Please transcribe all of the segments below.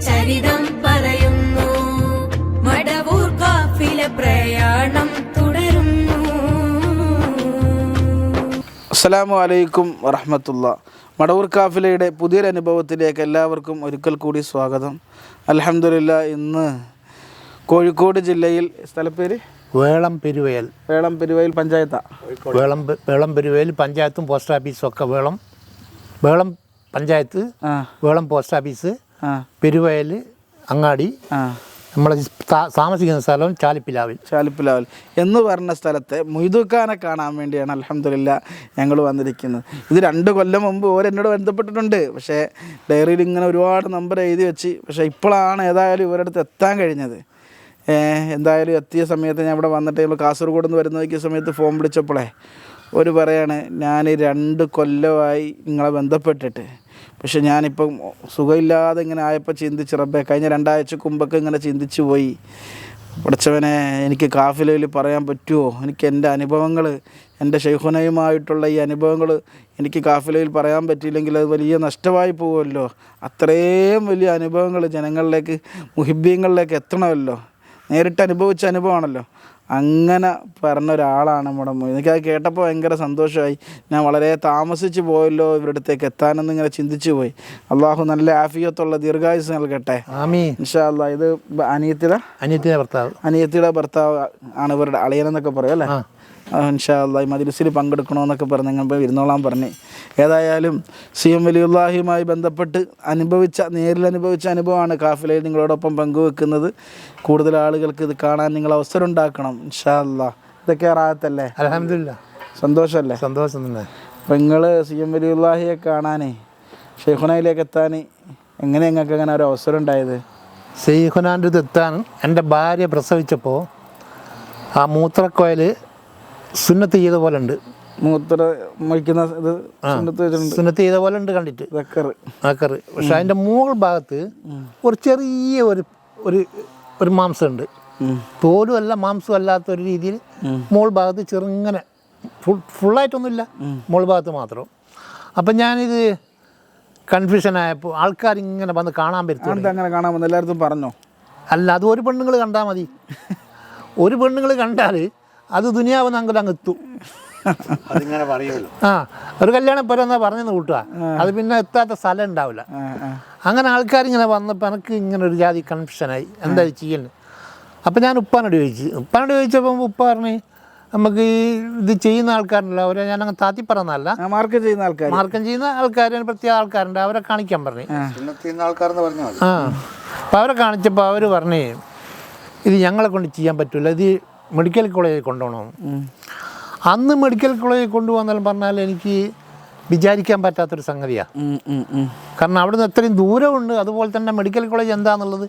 ചരിതം പറയുന്നു. പ്രയാണം തുടരുന്നു. അസ്സലാമു അലൈക്കും വറഹമത്തുള്ള. മടവൂർ കാഫിലയുടെ പുതിയൊരു അനുഭവത്തിലേക്ക് എല്ലാവർക്കും ഒരിക്കൽ കൂടി സ്വാഗതം. അലഹമില്ല ഇന്ന് കോഴിക്കോട് ജില്ലയിൽ സ്ഥലപ്പേര്? വേളം പെരുവയൽ. വേളം പെരുവയൽ പഞ്ചായത്താ. വേളം വേളം പെരുവയൽ പഞ്ചായത്തും പോസ്റ്റ് ഓഫീസും ഒക്കെ വേളം. വേളം പഞ്ചായത്ത് വേളം പോസ്റ്റ് ഓഫീസ് പെരുവയൽ അങ്ങാടി നമ്മൾ താമസിക്കുന്ന സ്ഥലം ചാലിപ്പിലാവിൽ. ചാലിപ്പിലാവിൽ. എന്ന് പറഞ്ഞ സ്ഥലത്തെ മൊയ്തുഖാനെ കാണാൻ വേണ്ടിയാണ് അലഹമില്ല ഞങ്ങൾ വന്നിരിക്കുന്നത്. ഇത് രണ്ട് കൊല്ലം മുമ്പ് ഓരെന്നോട് ബന്ധപ്പെട്ടിട്ടുണ്ട്. പക്ഷേ ഡയറിയിൽ ഇങ്ങനെ ഒരുപാട് നമ്പർ എഴുതി വെച്ച്. പക്ഷേ ഇപ്പോഴാണ് ഏതായാലും ഇവരുടെ അടുത്ത് എത്താൻ കഴിഞ്ഞത്. എന്തായാലും എത്തിയ സമയത്ത് ഞാൻ ഇവിടെ വന്നിട്ട് നമ്മൾ കാസർഗോഡ് നിന്ന് വരുന്ന സമയത്ത് ഫോൺ വിളിച്ചപ്പോഴേ ഒരു പറയാണ് ഞാൻ രണ്ട് കൊല്ലമായി നിങ്ങളെ ബന്ധപ്പെട്ടിട്ട്. പക്ഷെ ഞാനിപ്പം സുഖമില്ലാതെ ഇങ്ങനെ ആയപ്പോൾ ചിന്തിച്ച് റബ്ബേ കഴിഞ്ഞ രണ്ടാഴ്ച മുമ്പൊക്കെ ഇങ്ങനെ ചിന്തിച്ചു പോയി. പഠിച്ചവനെ എനിക്ക് കാഫിലയിൽ പറയാൻ പറ്റുമോ? എനിക്ക് എന്റെ അനുഭവങ്ങൾ എന്റെ ഷെയ്ഖുനയുമായിട്ടുള്ള ഈ അനുഭവങ്ങൾ എനിക്ക് കാഫിലയിൽ പറയാൻ പറ്റിയില്ലെങ്കിൽ അത് വലിയ നഷ്ടമായി പോകുമല്ലോ. അത്രയും വലിയ അനുഭവങ്ങൾ ജനങ്ങളിലേക്ക് മുഹിബ്യങ്ങളിലേക്ക് എത്തണമല്ലോ. നേരിട്ട് അനുഭവിച്ച അനുഭവമാണല്ലോ. അങ്ങനെ പറഞ്ഞ ഒരാളാണ് നമ്മുടെ. എനിക്കത് കേട്ടപ്പോൾ ഭയങ്കര സന്തോഷമായി. ഞാൻ വളരെ താമസിച്ച് പോയല്ലോ ഇവരുടെ അടുത്തേക്ക് എത്താനെന്ന് ഇങ്ങനെ ചിന്തിച്ചു പോയി. അള്ളാഹു നല്ല ആഫിയത്തുള്ള ദീർഘായുസ് നൽകട്ടെ. ഇൻഷാല്ല ഇത് അനിയത്തിയുടെ അനിയത്തിയുടെ ഭർത്താവ്. അനിയത്തിയുടെ ഭർത്താവ് ആണ് ഇവരുടെ അളിയനെന്നൊക്കെ പറയും അല്ലേ? ആ. ആ, ഇൻഷാ ഈ മജിലിസിൽ പങ്കെടുക്കണമെന്നൊക്കെ പറഞ്ഞ് ഞങ്ങൾ ഇരുന്നോളാം ഇരുന്നോളാൻ പറഞ്ഞ്. ഏതായാലും സി എം വലിയുള്ളാഹിയുമായി ബന്ധപ്പെട്ട് അനുഭവിച്ച നേരിൽ അനുഭവിച്ച അനുഭവമാണ് കാഫിലയിൽ നിങ്ങളോടൊപ്പം പങ്കുവെക്കുന്നത്. കൂടുതൽ ആളുകൾക്ക് ഇത് കാണാൻ നിങ്ങൾ അവസരം ഉണ്ടാക്കണം ഇൻഷാ അല്ലാ ഇതൊക്കെ റാഹത്തല്ലേ? അലഹമില്ല സന്തോഷമല്ലേ? സന്തോഷം തന്നെ. അപ്പം നിങ്ങൾ സി എം വലിയുള്ളാഹിയെ കാണാനേ ഷെയ്ഖുനയിലേക്ക് എത്താൻ എങ്ങനെ ഞങ്ങൾക്ക് അങ്ങനെ ഒരു അവസരം ഉണ്ടായത്? സെയ്ഹുനാന്റെ എത്താൻ എന്റെ ഭാര്യ പ്രസവിച്ചപ്പോൾ ആ മൂത്രക്കോയൽ സുന്നത്ത് ചെയ്ത പോലെ ഉണ്ട് മൂത്ര മഴിക്കുന്ന ഇത് സുന്നത്ത് വെച്ചിട്ടുണ്ട്. സുന്നത്ത് ചെയ്ത പോലെ ഉണ്ട് കണ്ടിട്ട്. ദക്കറ് ആക്കറ് പക്ഷെ അതിന്റെ മുകൾ ഭാഗത്ത് ഒരു ചെറിയ ഒരു ഒരു ഒരു മാംസം ഉണ്ട് തോലും അല്ല മാംസം അല്ലാത്ത ഒരു രീതിയിൽ മുകൾ ഭാഗത്ത് ചെറുങ്ങനെ ഫുൾ ഫുള്ളായിട്ടൊന്നുമില്ല. മുകൾ ഭാഗത്ത് മാത്രം. അപ്പം ഞാനിത് കൺഫ്യൂഷൻ ആയപ്പോൾ ആൾക്കാർ ഇങ്ങനെ വന്ന് കാണാൻ പറ്റും അങ്ങനെ കാണാൻ വന്ന്? എല്ലായിടത്തും പറഞ്ഞോ? അല്ല അത് ഒരു പെണ്ണുങ്ങൾ കണ്ടാൽ മതി. ഒരു പെണ്ണുങ്ങൾ കണ്ടാൽ അത് ദുനിയാവ് ഞങ്ങൾ അങ്ങ് എത്തും. അതിങ്ങനെ പറയുമല്ലോ. ആ ഒരു കല്യാണം പോലെ എന്നാ പറഞ്ഞെന്ന് കൂട്ടുക അത് പിന്നെ എത്താത്ത സ്ഥലം ഉണ്ടാവില്ല. അങ്ങനെ ആൾക്കാർ ഇങ്ങനെ വന്നപ്പോൾ എനിക്ക് ഇങ്ങനെ ഒരു ജാതി കൺഫ്യൂഷനായി എന്താ ഇത് ചെയ്യുന്നത് അപ്പം ഞാൻ ഉപ്പാനോട് ചോദിച്ചു. ഉപ്പാനോട് ചോദിച്ചപ്പോൾ ഉപ്പ പറഞ്ഞ് നമുക്ക് ഈ ഇത് ചെയ്യുന്ന ആൾക്കാരുണ്ടല്ലോ. അവരെ ഞാൻ അങ്ങ് താത്തി പറഞ്ഞതല്ല. മാർക്കം ചെയ്യുന്ന ആൾക്കാർ മാർക്കം ചെയ്യുന്ന ആൾക്കാർ പ്രത്യേക ആൾക്കാരുണ്ട്. അവരെ കാണിക്കാൻ പറഞ്ഞു. ആ. അപ്പം അവരെ കാണിച്ചപ്പോൾ അവർ പറഞ്ഞേ ഇത് ഞങ്ങളെ കൊണ്ട് ചെയ്യാൻ പറ്റില്ല ഇത് മെഡിക്കൽ കോളേജിൽ കൊണ്ടുപോകണം. അന്ന് മെഡിക്കൽ കോളേജിൽ കൊണ്ടുപോകാന്നെല്ലാം പറഞ്ഞാൽ എനിക്ക് വിചാരിക്കാൻ പറ്റാത്തൊരു സംഗതിയാണ് കാരണം അവിടുന്ന് അത്രയും ദൂരമുണ്ട് അതുപോലെ തന്നെ മെഡിക്കൽ കോളേജ് എന്താണെന്നുള്ളത്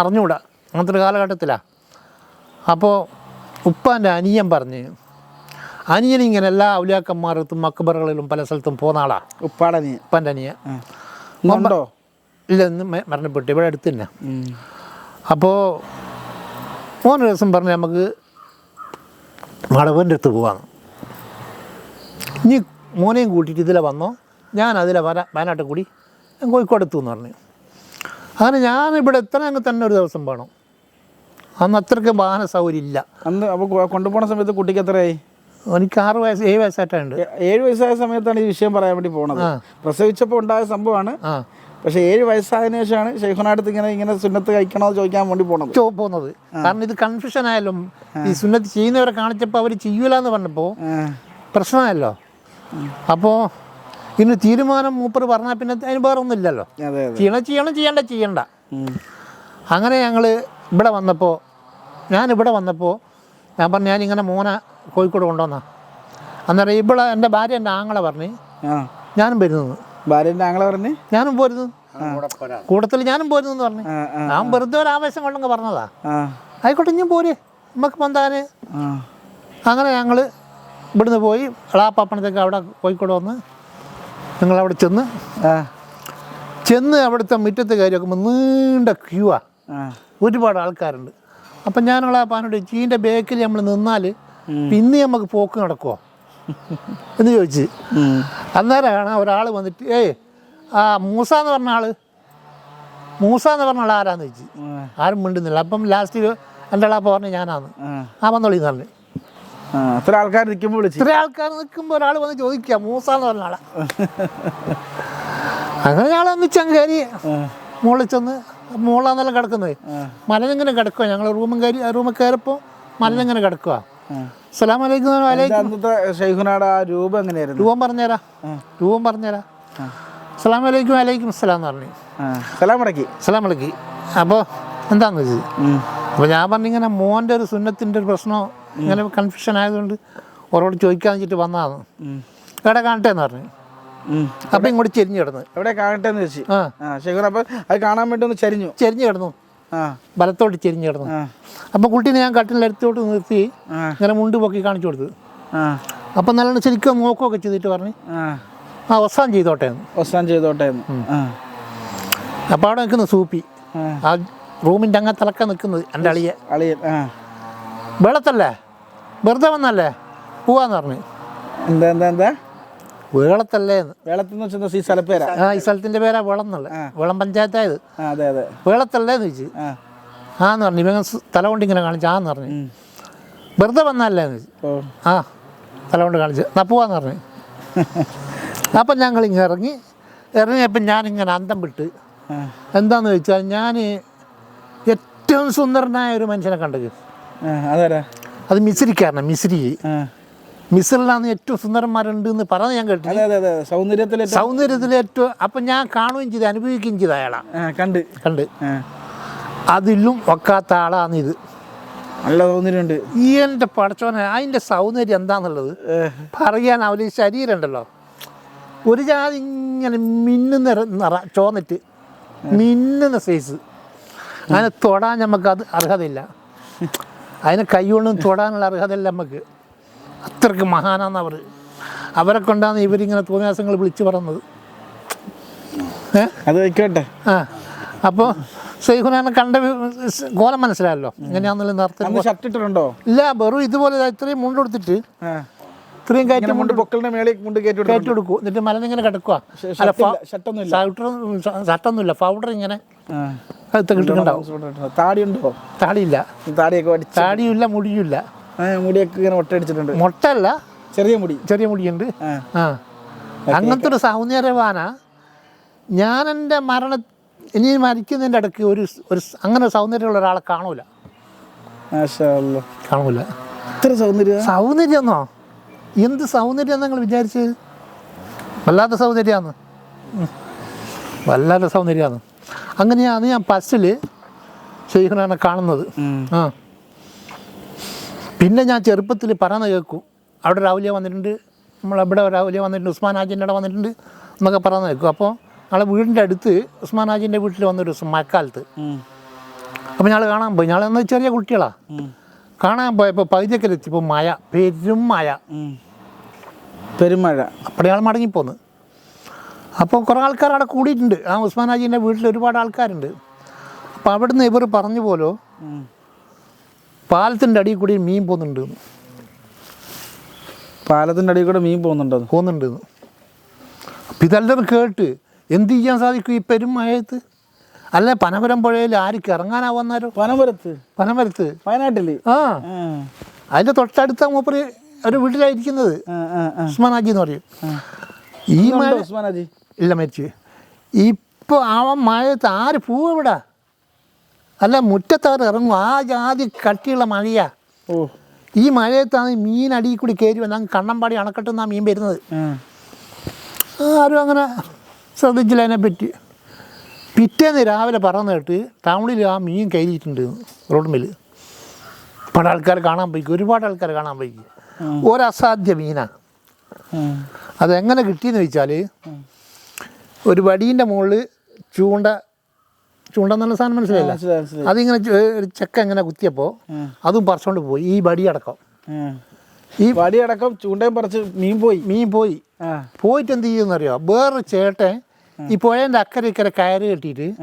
അറിഞ്ഞുകൂടാ. അങ്ങനത്തെ ഒരു കാലഘട്ടത്തിലാണ് അപ്പോൾ ഉപ്പാന്റെ അനിയൻ പറഞ്ഞ് അനിയൻ ഇങ്ങനെ എല്ലാ ഔലിയാക്കന്മാരത്തും മക്ബറുകളിലും പല സ്ഥലത്തും പോകുന്ന ആളാണ് ഉപ്പാടെ ഉപ്പാന്റെ അനിയൻ. ഇല്ല ഇന്ന് മരണപ്പെട്ടു. ഇവിടെ അടുത്ത് തന്നെ. അപ്പോൾ മൂന്ന് ദിവസം പറഞ്ഞ് നമുക്ക് മടവന്റെ അടുത്ത് പോവാന്ന് ഇനി മോനെയും കൂട്ടിയിട്ട് ഇതിലെ വന്നോ? ഞാൻ അതിലെ വര വയനാട്ടിൽ കൂടി ഞാൻ കോഴിക്കോട് എത്തു എന്ന് പറഞ്ഞു. അങ്ങനെ ഞാൻ ഇവിടെ എത്തണമെങ്കിൽ തന്നെ ഒരു ദിവസം വേണം. അന്ന് അത്രയ്ക്ക് വാഹന സൗകര്യം ഇല്ല അന്ന് അപ്പോൾ കൊണ്ടുപോകുന്ന സമയത്ത് കുട്ടിക്ക് എത്രയായി? എനിക്ക് ആറ് വയസ്സ് ഏഴ് വയസ്സായിട്ടുണ്ട് ഏ- ഏഴ് വയസ്സായ സമയത്താണ് ഈ വിഷയം പറയാൻ വേണ്ടി പോണത്. ആ. പ്രസവിച്ചപ്പോൾ ഉണ്ടായ സംഭവമാണ്. പക്ഷേ ഏഴ് വയസ്സായതിനു ശേഷമാണ് ഷെയ്ഖുനായിട്ട് ഇങ്ങനെ ഇങ്ങനെ സുന്നത്ത് കഴിക്കണോ എന്ന് ചോദിക്കാൻ വേണ്ടി പോണത്. പോകുന്നത് കാരണം ഇത് കൺഫ്യൂഷൻ ആയാലും ഈ സുന്നത്ത് ചെയ്യുന്നവരെ കാണിച്ചപ്പോൾ അവർ ചെയ്യൂല എന്ന് പറഞ്ഞപ്പോൾ പ്രശ്നമായല്ലോ. അപ്പോൾ ഇന്ന് തീരുമാനം മൂപ്പർ പറഞ്ഞാൽ പിന്നെ അതിന് വേറെ ഒന്നുമില്ലല്ലോ ചെയ്യണം ചെയ്യണം ചെയ്യണ്ട ചെയ്യണ്ട. അങ്ങനെ ഞങ്ങൾ ഇവിടെ വന്നപ്പോൾ ഞാൻ ഇവിടെ വന്നപ്പോൾ ഞാൻ പറഞ്ഞു ഞാനിങ്ങനെ മോനെ കോഴിക്കോട് കൊണ്ടുവന്നാ. അന്നേരം ഇവിടെ എന്റെ ഭാര്യ എന്റെ ആങ്ങളെ പറഞ്ഞ് ഞാനും വരുന്നു ഭാര്യന്റെ ആങ്ങളെ പറഞ്ഞ്? ഞാനും പോരുന്നു. കൂടെ പോരാ കൂട്ടത്തിൽ ഞാനും പോരുന്നു എന്ന് പറഞ്ഞു. ഞാൻ വെറുതെ ഒരു ആവേശം കൊള്ളങ്ങ് പറഞ്ഞതാ. ആയിക്കോട്ടെ ഞാൻ പോര്. നമുക്ക് പന്താന്. അങ്ങനെ ഞങ്ങൾ ഇവിടുന്ന് പോയി എളാപ്പാപ്പണത്തേക്ക് അവിടെ കോഴിക്കോട് വന്ന് ഞങ്ങളവിടെ ചെന്ന് ചെന്ന് അവിടുത്തെ മുറ്റത്ത് കയറി നോക്കുമ്പോൾ നീണ്ട ക്യൂ ആ. ആ ഒരുപാട് ആൾക്കാരുണ്ട്. അപ്പം ഞാനുള്ള പാനോട് ചീന്റെ ബേക്കിൽ നമ്മൾ നിന്നാൽ പിന്നെ നമുക്ക് പോക്ക് നടക്കുമോ എന്ന് ചോദിച്ച്. അന്നേരമാണ് ഒരാൾ വന്നിട്ട് ഏയ് ആ മൂസ എന്ന് പറഞ്ഞ ആൾ മൂസ എന്ന് പറഞ്ഞ ആൾ ആരാന്ന് ചോദിച്ചു. ആരും മിണ്ടുന്നില്ല. അപ്പം ലാസ്റ്റ് എന്റെ ആളാ പറഞ്ഞു ഞാനാന്ന്. ആ. വന്നോളി എന്ന് പറഞ്ഞു. ഇത്ര ആൾക്കാർ നിൽക്കുമ്പോൾ ഇത്ര ആൾക്കാർ നിൽക്കുമ്പോൾ ഒരാൾ വന്ന് ചോദിക്കുക മൂസ എന്ന് പറഞ്ഞ ആളാ. അങ്ങനെ ഞങ്ങൾ ഒന്നിച്ചങ്ങ് കയറി മുകളിൽ ചെന്ന് മുകളാന്നെല്ലാം കിടക്കുന്നത്. മലനിങ്ങനെ കിടക്കുക ഞങ്ങൾ റൂമും കയറി റൂമിൽ കയറിയപ്പോൾ മലനിങ്ങനെ കിടക്കുക വലൈക്കും. അന്നത്തെ ഷെയ്ഖുനാട് ആ രൂപം എങ്ങനെയായിരുന്നു? രൂപം പറഞ്ഞുതരാ രൂപം പറഞ്ഞുതരാം അസ്സലാം വലൈക്കും വലൈക്കും സലാം പറഞ്ഞു. സലാം മടക്കി സലാം വിളിക്കി അപ്പോൾ എന്താന്ന് വെച്ചത് അപ്പോൾ ഞാൻ പറഞ്ഞിങ്ങനെ മോന്റെ ഒരു സുന്നത്തിന്റെ ഒരു പ്രശ്നം ഇങ്ങനെ കൺഫ്യൂഷൻ ആയതുകൊണ്ട് ഓരോട് ചോദിക്കാൻ വെച്ചിട്ട് വന്നതാണ്. എവിടെ കാണട്ടെ എന്ന് പറഞ്ഞു. അപ്പം ഇങ്ങോട്ട് ചെരിഞ്ഞു കിടന്നു. എവിടെ കാണട്ടെ എന്ന് വെച്ച് ആ. ഷെയ്ഖുന അപ്പം അത് കാണാൻ വേണ്ടി ഒന്ന് ചരിഞ്ഞു. ചെരിഞ്ഞു കിടന്നു. വലത്തോട്ട് ചെരിഞ്ഞ് കിടന്നു. അപ്പോൾ കുട്ടീനെ ഞാൻ കട്ടിലെടുത്തോട്ട് നിർത്തി. ഇങ്ങനെ മുണ്ട് പൊക്കി കാണിച്ചു കൊടുത്തു. അപ്പം നല്ലോണം ശരിക്കും നോക്കുകയൊക്കെ ചെയ്തിട്ട് പറഞ്ഞു ആ. ഒസാൻ ചെയ്തോട്ടെ എന്ന്. ഒസാൻ ചെയ്തോട്ടെ എന്ന് അപ്പോൾ അവിടെ നിൽക്കുന്ന സൂപ്പി. ആ. റൂമിന്റെ റൂമിന്റെ അങ്ങ് തിളക്കം നിൽക്കുന്നത് എന്റെ അളിയെ അളിയൻ വെള്ളത്തല്ലേ? വെറുതെ വന്നല്ലേ? പോവാന്ന് പറഞ്ഞു. എന്താ എന്താ എന്താ? വേളത്തല്ലേ? വേളത്തെന്ന് വെച്ചാൽ ഈ സ്ഥലപ്പേരാ ആ ഈ സ്ഥലത്തിന്റെ പേരാ വേളം എന്നുള്ളത് വേളം പഞ്ചായത്തായത്. വേളത്തല്ലേന്ന് അതെ അതെ. ചോദിച്ചു. ആന്ന് പറഞ്ഞു. ഇവൻ തല കൊണ്ട് ഇങ്ങനെ കാണിച്ചു ആന്ന് പറഞ്ഞു. വെറുതെ വന്നല്ലേന്ന് ചോദിച്ചു. ആ തല കൊണ്ട് കാണിച്ചു. എന്നാ പോവാന്ന് പറഞ്ഞു. അപ്പം ഞങ്ങൾ ഇങ്ങനെ ഇറങ്ങി. ഇറങ്ങിയപ്പം ഞാനിങ്ങനെ അന്തം വിട്ട്. എന്താന്ന് ചോദിച്ചാൽ ഞാൻ ഏറ്റവും സുന്ദരനായ ഒരു മനുഷ്യനെ കണ്ടത്. അത് മിസിരിക്കാരനാണ് മിസിരി. ആ. മിസിറിലാണ് ഏറ്റവും സുന്ദരന്മാരുണ്ട് എന്ന് പറഞ്ഞ് ഞാൻ കേട്ടു സൗന്ദര്യത്തിലെ സൗന്ദര്യത്തിൽ ഏറ്റവും അപ്പം ഞാൻ കാണുകയും ചെയ്ത് അനുഭവിക്കുകയും ചെയ്ത അയാളാ. കണ്ട്. കണ്ട്. അതിലും ഒക്കാത്ത ആളാണ് ഇത്. നല്ല സൗന്ദര്യമുണ്ട്. ഈ എന്റെ പടച്ചോനെ അതിന്റെ സൗന്ദര്യം എന്താണെന്നുള്ളത് പറയാൻ അവർ ശരീരം ഉണ്ടല്ലോ ഒരു ജാതി ഇങ്ങനെ മിന്നുന്ന നിറ ചോന്നിട്ട് മിന്നുന്ന സൈസ്. അതിനെ തൊടാൻ നമുക്ക് അത് അർഹതയില്ല. അതിനെ കൈകൊണ്ടും തൊടാനുള്ള അർഹതയില്ല നമുക്ക് അത്രയ്ക്ക് മഹാനാന്ന് അവർ അവരെ കൊണ്ടാണ് ഇവരിങ്ങനെ തോന്നിയാസങ്ങൾ വിളിച്ചു പറഞ്ഞത് അത് വയ്ക്കോട്ടെ ആ. അപ്പോൾ സൈഹുനാനെ കണ്ട കോലം മനസ്സിലായല്ലോ. എങ്ങനെയാണെന്നുള്ള നേരത്തെ ഷർട്ട് ഇട്ടിട്ടുണ്ടോ? ഇല്ല വെറും ഇതുപോലെ ഇത്രയും മുണ്ട് കൊടുത്തിട്ട് ഇത്രയും കയറ്റി മുണ്ട് പൊക്കളിന്റെ മേളിൽ മുണ്ട് കയറ്റി കയറ്റി കൊടുക്കും. എന്നിട്ട് മലനിങ്ങനെ കിടക്കുക ഷ- അല്ല ഷർട്ടൊന്നുമില്ല പൗഡർ ഇങ്ങനെ താടിയുണ്ടോ? താടിയില്ല. താടിയൊക്കെ മുടിയില്ല ആ, മുടിയൊക്കെ ഇങ്ങനെ ഒട്ടടിച്ചിട്ടുണ്ട് മുട്ടല്ല. ചെറിയ മുടി. ചെറിയ മുടിയുണ്ട്. ആ. അങ്ങനത്തെ ഒരു സൗന്ദര്യവാന. ഞാൻ എന്റെ മരണ ഇനി മരിക്കുന്നതിന്റെ ഇടയ്ക്ക് ഒരു ഒരു അങ്ങനെ സൗന്ദര്യമുള്ള ഒരാളെ കാണൂല. കാണൂല. ഇത്ര സൗന്ദര്യം? സൗന്ദര്യമെന്നോ? എന്ത് സൗന്ദര്യം നിങ്ങൾ വിചാരിച്ചത് വല്ലാത്ത സൗന്ദര്യമാണ് വല്ലാത്ത സൗന്ദര്യമാണ് അങ്ങനെയാണ് ഞാൻ ബസ്സിൽ ഷെയ്ഖുനാനെ കാണുന്നത്. ആ. പിന്നെ ഞാൻ ചെറുപ്പത്തിൽ പറയുന്ന കേൾക്കും. അവിടെ രാവിലെ വന്നിട്ടുണ്ട്. നമ്മൾ അവിടെ രാവിലെ വന്നിട്ടുണ്ട്. ഉസ്മാൻ ഹാജിന്റെ അവിടെ വന്നിട്ടുണ്ട് എന്നൊക്കെ പറയുന്ന കേൾക്കും. അപ്പോൾ ഞങ്ങളെ വീടിന്റെ അടുത്ത് ഉസ്മാൻ ഹാജിന്റെ വീട്ടിൽ വന്നൊരു ദിവസം മഴക്കാലത്ത്. അപ്പോൾ ഞങ്ങൾ കാണാൻ പോയി. ഞങ്ങൾ എന്നാൽ ചെറിയ കുട്ടികളാണ് കാണാൻ പോയപ്പോൾ പകുതിയൊക്കെ എത്തിയപ്പോൾ മഴ പെരും മഴ. പെരുമഴ അപ്പോൾ ഞങ്ങൾ മടങ്ങിപ്പോന്ന്. അപ്പോൾ കുറേ ആൾക്കാർ അവിടെ കൂടിയിട്ടുണ്ട്. ആ ഉസ്മാൻ ഹാജിന്റെ വീട്ടിൽ ഒരുപാട് ആൾക്കാരുണ്ട്. അപ്പോൾ അവിടുന്ന് ഇവർ പറഞ്ഞു പോലോ പാലത്തിന്റെ അടിയിൽ കൂടി മീൻ പോകുന്നുണ്ട് പാലത്തിന്റെ പാലത്തിന്റെ അടിയിൽ കൂടെ മീൻ പോകുന്നുണ്ടോ പോകുന്നുണ്ട്. അപ്പം ഇതെല്ലാം കേട്ട് എന്ത് ചെയ്യാൻ സാധിക്കും ഈ പെരുമഴയത്ത് അല്ലെ പനപുരം പുഴയിൽ ആർക്ക് ഇറങ്ങാനാവുന്നാരോ പനമരത്ത്. പനമരത്ത്. വയനാട്ടിൽ. ആ. അതിന്റെ തൊട്ടടുത്ത മൂപ്പര് ഒരു വീട്ടിലായിരിക്കുന്നത്. ഹാജി എന്ന് പറയും. ഈ മഴ ഉസ്മാനാജി? ഇല്ല മരിച്ചു ഇപ്പോൾ ആ മഴയത്ത് ആര് പൂവ് ഇവിടെ? അല്ല മുറ്റത്താറ് ഇറങ്ങും ആ ജാതി കട്ടിയുള്ള മഴയാ. ഓ. ഈ മഴയത്താണ് മീൻ അടിയിൽ കൂടി കയറി വന്നാൽ കണ്ണമ്പാടി അണക്കെട്ടുന്ന മീൻ വരുന്നത്. ആരും അങ്ങനെ ശ്രദ്ധിച്ചില്ല അതിനെപ്പറ്റി. പിറ്റേന്ന് രാവിലെ പറഞ്ഞു കേട്ട് ടൗണിൽ ആ മീൻ കയറിയിട്ടുണ്ട് റോഡുമിൽ പല ആൾക്കാർ കാണാൻ പോയിക്കും. ഒരുപാട് ആൾക്കാർ കാണാൻ പോയിക്കും. ഒരസാധ്യ മീനാണ്. അതെങ്ങനെ കിട്ടിയെന്ന് വെച്ചാൽ ഒരു വടീന്റെ മുകളിൽ ചൂണ്ട ചൂണ്ട എന്നുള്ള സാധനം മനസ്സിലായില്ല. മനസ്സിലായി, മനസ്സിലായി. അതിങ്ങനെ ഒരു ചെക്ക ഇങ്ങനെ കുത്തിയപ്പോൾ അതും പറിച്ചോണ്ട് പോയി. ഈ വടി അടക്കം. ഈ വടി അടക്കം ചൂണ്ടയും പറിച്ച് മീൻ പോയി. മീൻ പോയി. പോയിട്ട് എന്ത് ചെയ്യുമെന്നറിയോ വേറെ ചേട്ടൻ ഈ പുഴേന്റെ അക്കരെ ഇക്കരെ കയറ് കെട്ടിയിട്ട്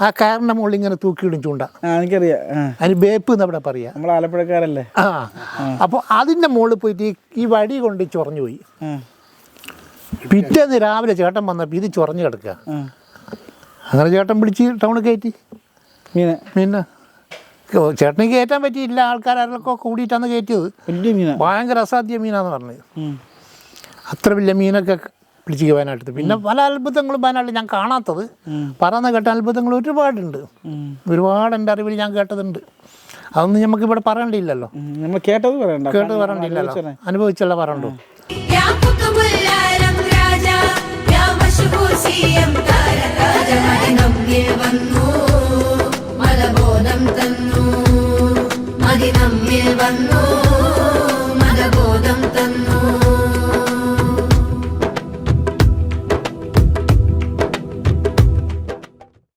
ആ. കയറിന്റെ മുകളിൽ ഇങ്ങനെ തൂക്കിയിടും ചൂണ്ട. എനിക്കറിയാം. അതിന് ബേപ്പ് എന്ന് അവിടെ പറയാം. നമ്മൾ ആലപ്പുഴക്കാരല്ലേ? ആ. അപ്പോൾ അതിന്റെ മുകളിൽ പോയിട്ട് ഈ- വടി കൊണ്ട് ചൊറഞ്ഞു പോയി. പിറ്റേന്ന് രാവിലെ ചേട്ടൻ വന്നപ്പോൾ ഇത് ചൊറഞ്ഞു കിടക്കുക. അങ്ങനെ ചേട്ടൻ പിടിച്ച് ടൗണിൽ കയറ്റി. മീനെ. മീനെ ചേട്ടന് കയറ്റാൻ പറ്റിയില്ല. ആൾക്കാരൊക്കെ കൂടിയിട്ടാണ് കയറ്റിയത്. വലിയ മീനാ. ഭയങ്കര അസാധ്യ മീനാന്ന് പറഞ്ഞത്. അത്ര വലിയ മീനൊക്കെ പിടിച്ച് വയനാട്ടിൽ പിന്നെ പല അത്ഭുതങ്ങളും വയനാട്ടിൽ ഞാൻ കാണാത്തത്. പറയുന്ന കേട്ട അത്ഭുതങ്ങൾ ഒരുപാടുണ്ട്. ഒരുപാട് എന്റെ അറിവിൽ ഞാൻ കേട്ടതുണ്ട്. അതൊന്നും നമുക്ക് ഇവിടെ പറയണ്ടില്ലല്ലോ. നമ്മൾ കേട്ടത് കേട്ടത് പറയണ്ടില്ലല്ലോ അനുഭവിച്ചല്ല പറയണ്ടോ.